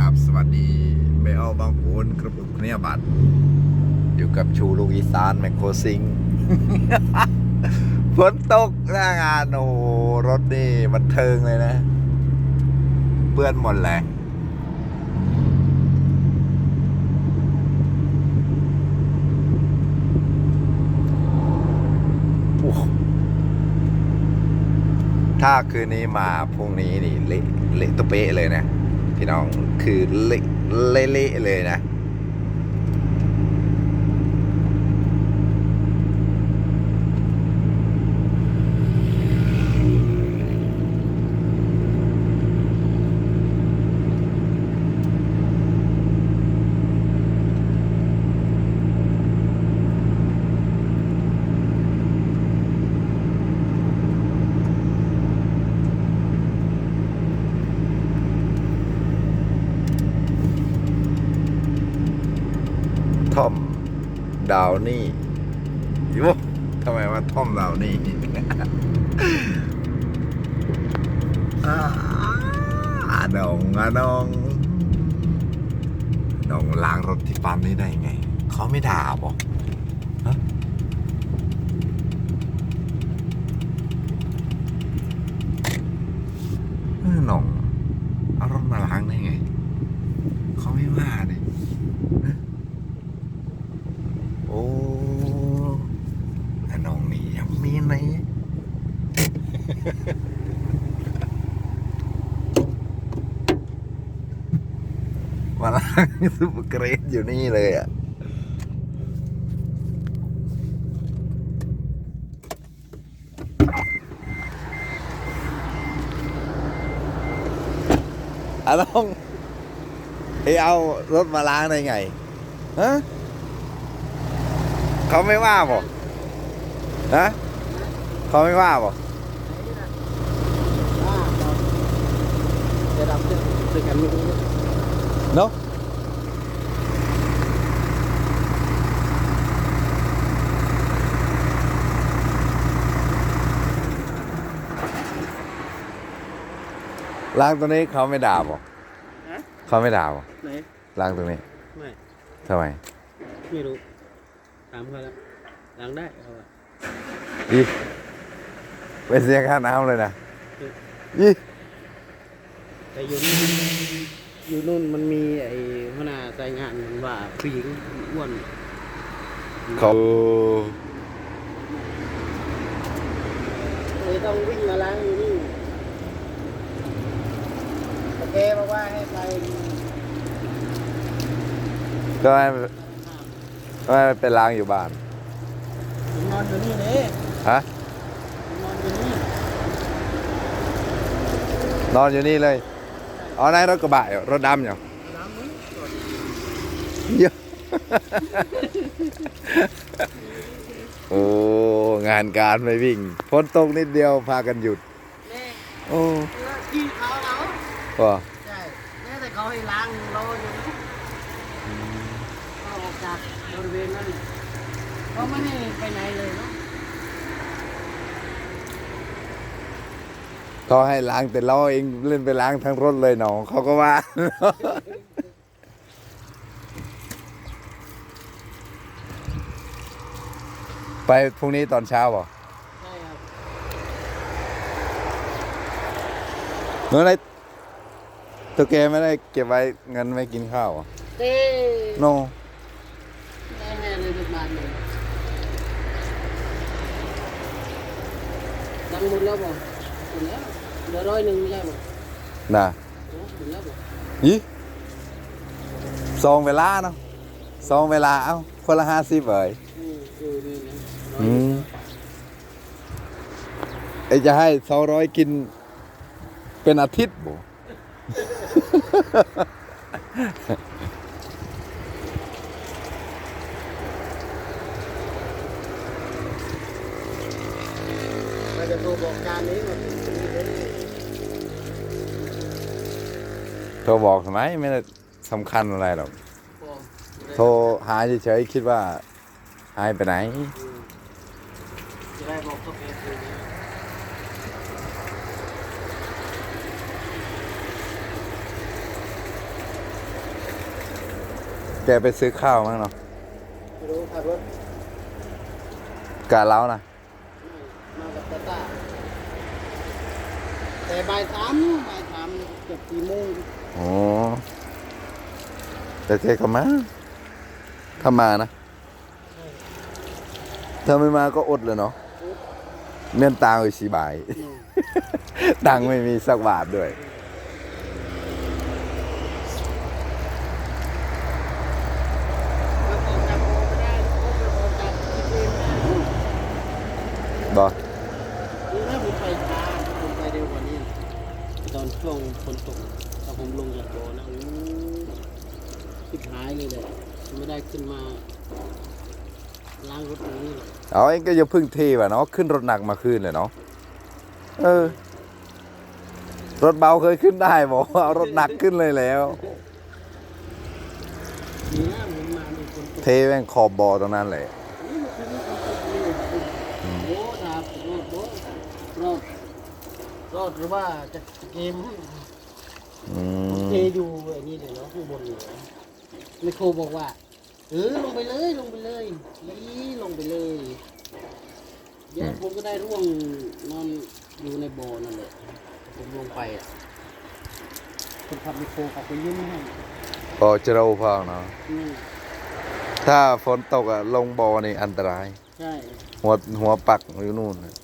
ราบสวัสดีเบลบางปูนกระปุกเนียบัตรอยู่กับชูลูกอีสานแมคโครซิงฝนตกหน้างานโอ้รถนี่บันเทิงเลยนะ เปื้อนหมดเลยโอ้โหถ้าคืนนี้มาพรุ่งนี้นี่เละเละตัวเป๊ะเลยนะ พี่น้องคือเละเละเละเลยนะ ทอมดาวนี่โยทำไมว่าทอมดาวนี่อาอาดองอาดองน้องล้างรถที่ปั๊มนี้ได้ไง เขาไม่ด่าบอกฮะน้องเอารถมาล้างได้ไง เขาไม่ว่าเลย โอ้อันน้องนี่ยังมีไหนมาล้างซุปเปอร์เกรดอยู่นี่เลยอะอะน้องเอ้ยเอารถมาล้างได้ไงฮะ เขาไม่ว่าบอกฮะเขาไม่ว่าบอกจะรับด้วยกันไม่รู้เนาะล้างตัวนี้เขาไม่ด่าบอกฮะเขาไม่ด่าบอกไหนล้างตัวนี้ ไม่ทำไม ไม่รู้ ถามเขาแล้วล้างได้เขาว่าอีไปเสียค่าน้ำเลยนะอีแต่อยู่นู่นอยู่นู่นมันมีไอ้หัวหน้าสายงานมันว่าผู้หญิงอ้วนเขาเลยต้องวิ่งมาล้างอยู่นี่โอเคบอกว่าให้ไปก็ ให้ก็ให้ไปล้างอยู่บ้านผมนอนอยู่นี่เลยฮะผมนอนอยู่นี่นอนอยู่นี่เลยอ๋อในรถกระบะอยู่รถดำอยู่ล้างมึงก่อนเยอะ โอ้งานการไม่วิ่งฝนตกนิดเดียวพากันหยุด แม่โอ้ที่เขาเอาก็ใช่แม่แต่เขาให้ล้างรออยู่นะเขา ออกจากบริเวณนั้นเขาไม่ให้ไปไหนเลยเนาะเขาให้ล้างแต่เราเองเล่นไปล้างทั้งรถเลยหนองเขาก็ว่า ไปพรุ่งนี้ตอนเช้าเปล่ะใช่ครับเมื่อไรตัวแกไม่ได้เก็บไว้เงินไว้กินข้าวเหรอะเต้โน แน่ๆเลยทุกบาทเลยดัง หมดแล้วบ่หมดแล้วเหลือร้อยหนึ่งไม่ใช่บ่น่ะโอ้หมดแล้วบ่ยี่ซองเวลาเนาะซองเวลาเอ้าคนละห้าสิบเอ้ยอืมเออนี่นะอืมไอจะให้สองร้อยกินเป็นอาทิตย์บ่ เรา จะโทรบอกการนี้ว่าเป็นคนนี้เลยโทรบอกทำไมไม่ได้สำคัญอะไรหรอกบอกโทรหาเฉยๆคิดว่าหายไปไหนอืมจะได้บอกเขาเป็นคนนี้แกไปซื้อข้าวมั้งเนาะไม่รู้ขับรถกาเล้านะมา กับตาตาแต่บ่ายสามบ่ายสามเกือบสี่โมงโอ้แต่แกก็มาถ้ามานะ ถ้าไม่มาก็อดเลยเนาะเมียนตังค์อีกสี่บาทตังค์ไม่มีสักบาทด้วยแล้วก็จับโมไม่ได้ก็ ช่วงฝนตกถ้าผมลงจากโบนะโอ้ทิบหายเลยเลยไม่ได้ขึ้นมาล้างรถตรงนี้เลยเอาเองก็อย่าพึ่งเทว่ะเนาะขึ้นรถหนักมาขึ้นเลยเนาะเออ รถเบาเคยขึ้นได้บอกเอารถหนักขึ้นเลยแล้ว นี่นะผมมาในฝนตก เทแม่งขอบบอตรงนั้นเลย นี่มันคือฝนตกนี่โอ้ดาบรอดรอด รอดรอดหรือว่าจะเกมอืมเทอยู่ไอ้นี่เลยเนาะข้างบนเลยไมโครบอกว่าเออลงไปเลยลงไปเลยนี่ลงไปเลยเดี๋ยวผมก็ได้ร่วงนอนอยู่ในบ่อนั่นแหละผมลงไปอะคนขับไมโครเขาไปยืมให้พอจะเราพอเนาะอืมถ้าฝนตกอะลงบอนี่อันตราย ใช่หัวหัวปักอยู่นู่นน่ะ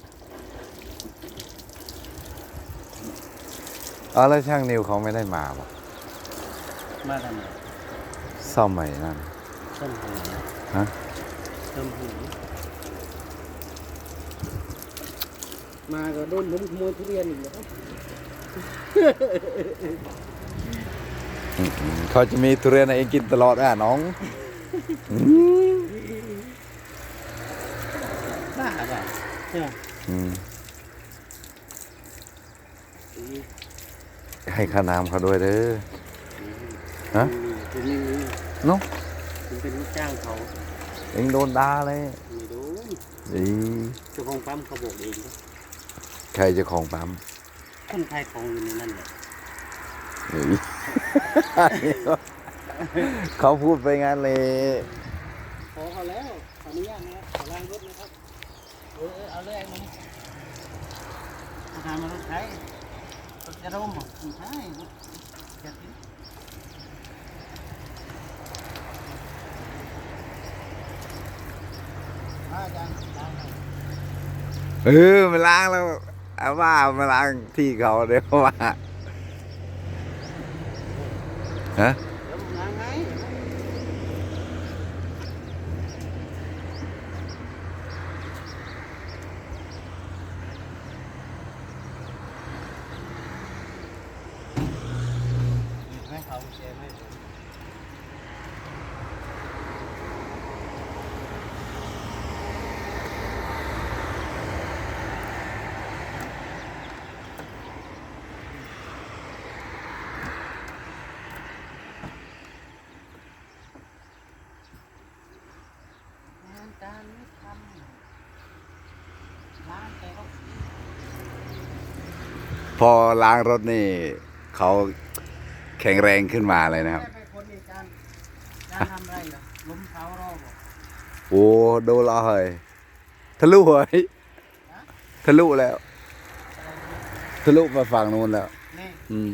เอาแล้วช่างนิวเขาไม่ได้มาปะมาทำไมซ่อมใหม่นั่นเติมหูฮะเติมหูมาก็โดนผมขโมยทุเรียนอีกแล้วอืมเขาจะมีทุเรียนให้เองกินตลอดอะน้องอืมบ้าเปล่าใช่ไหม อืม ให้ค่าน้ำเขาด้วยเด้อฮะผมไม่รู้เนาะผมเป็นลูกจ้างเขาเองโดนด่าเลยไม่รู้อีเจ้าของปั๊มเขาบอกเองนะใครเจะของปั๊มคนขายของอยู่ในนั้นแหละอีเขาพูดไปงั้นเลยขอเขาแล้วขออนุญาตนะครับขอล้างรถนะครับเออเออเอาเลยมานี่อาหารมารถใช้ เหรอมาล้างเออมาล้างแล้วเอาว่ามาล้างที่เขาเดี๋ยวว่าฮะ เดี๋ยวผมล้างให้ให้เขาเชฟให้ผม งานการไม่ทำร้านแต่ก็ พอล้างรถนี่เขาแข็งแรงขึ้นมาเลยนะครับไม่ไปคนอีกการการทำไรเหรอล้มเท้ารอบบอกโอ้โดนและเฮ้ยทะลุเฮ้ยทะลุแล้ว ทะลุมาฝั่งนู้นแล้วนี่อืม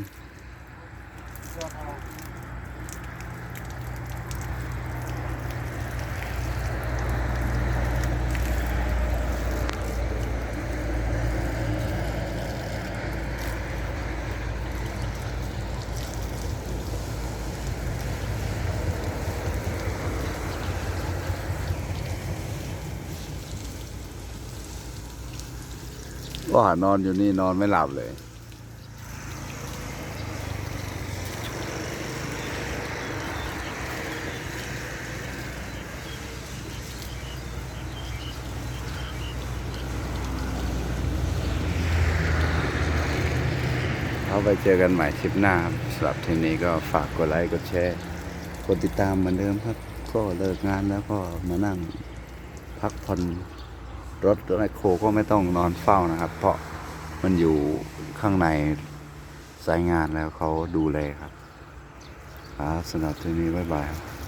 ก็หานอนอยู่นี่นอนไม่หลับเลย เอาไปเจอกันใหม่คลิปหน้าครับสำหรับทีนี้ก็ฝากกดไลค์กดแชร์กดติดตามเหมือนเดิมครับ ก็เลิกงานแล้วก็มานั่งพักผ่อน รถไมโครก็ไม่ต้องนอนเฝ้านะครับ เพราะมันอยู่ข้างในสายงานแล้วเขาดูแลครับครับสำหรับทีนี้บ๊ายบายครับ